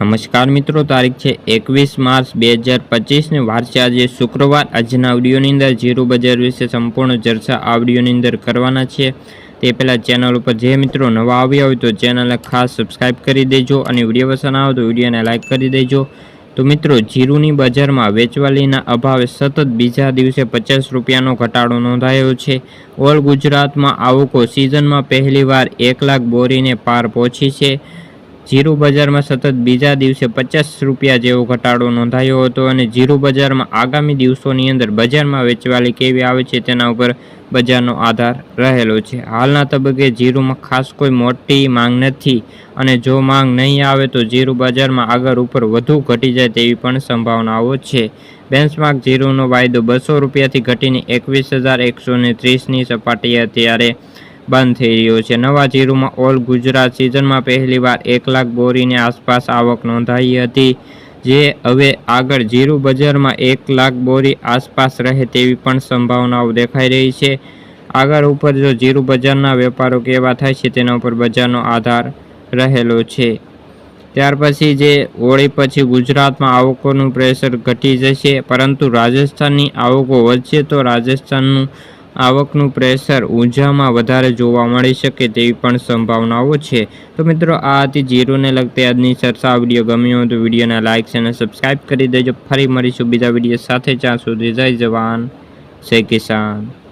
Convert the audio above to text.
નમસ્કાર મિત્રો, તારીખ છે એકવીસ માર્ચ બે હજાર પચીસને. વાર આજે શુક્રવાર. આજના વિડીયોની અંદર જીરું બજાર વિશે સંપૂર્ણ ચર્ચા આવડિયોની અંદર કરવાના છે. તે પહેલાં ચેનલ ઉપર જે મિત્રો નવા આવ્યા હોય તો ચેનલને ખાસ સબસ્ક્રાઈબ કરી દેજો અને વીડિયો પસંદ આવે તો વિડીયોને લાઇક કરી દેજો. તો મિત્રો, જીરુની બજારમાં વેચવાલીના અભાવે સતત બીજા દિવસે પચાસ રૂપિયાનો ઘટાડો નોંધાયો છે. ઓલ ગુજરાતમાં આવકો સિઝનમાં પહેલીવાર એક લાખ બોરીને પાર પહોંચી છે. જીરું બજારમાં સતત બીજા દિવસે પચાસ રૂપિયા જેવો ઘટાડો નોંધાયો હતો અને જીરું બજારમાં આગામી દિવસોની અંદર બજારમાં વેચવાલી કેવી આવે છે તેના ઉપર બજારનો આધાર રહેલો છે. હાલના તબક્કે જીરુમાં ખાસ કોઈ મોટી માંગ નથી અને જો માંગ નહીં આવે તો જીરું બજારમાં આગળ ઉપર વધુ ઘટી જાય તેવી પણ સંભાવનાઓ છે. બેન્ચમાર્ક જીરુનો વાયદો બસો રૂપિયાથી ઘટીને એકવીસ હજાર એકસો ને ત્રીસની સપાટીએ અત્યારે બંધ થઈ રહ્યો છે. નવા જીરુમાં ઓલ ગુજરાત સિઝનમાં પહેલીવાર એક લાખ બોરીની આસપાસ આવક નોંધાઈ હતી, જે હવે આગળ જીરું બજારમાં એક લાખ બોરી આસપાસ રહે તેવી પણ સંભાવનાઓ દેખાઈ રહી છે. આગળ ઉપર જો જીરું બજારના વેપારો કેવા થાય છે, તેના ઉપર બજારનો આધાર રહેલો છે. ત્યાર પછી જે હોળી પછી ગુજરાતમાં આવકોનું પ્રેશર ઘટી જશે, પરંતુ રાજસ્થાનની આવકો વધશે તો રાજસ્થાનનું આવકનું પ્રેશર ઊંઝામાં વધારે જોવા મળી શકે તેવી પણ સંભાવનાઓ છે. તો મિત્રો, આ હતી જીરોને લગતી આજની ચર્ચા વીડિયો ગમ્યો હોય તો વિડીયોના લાઇક અને સબસ્ક્રાઈબ કરી દેજો. ફરી મળીશું બીજા વીડિયો સાથે. જ્યાં સુધી જય જવાન, જય કિસાન.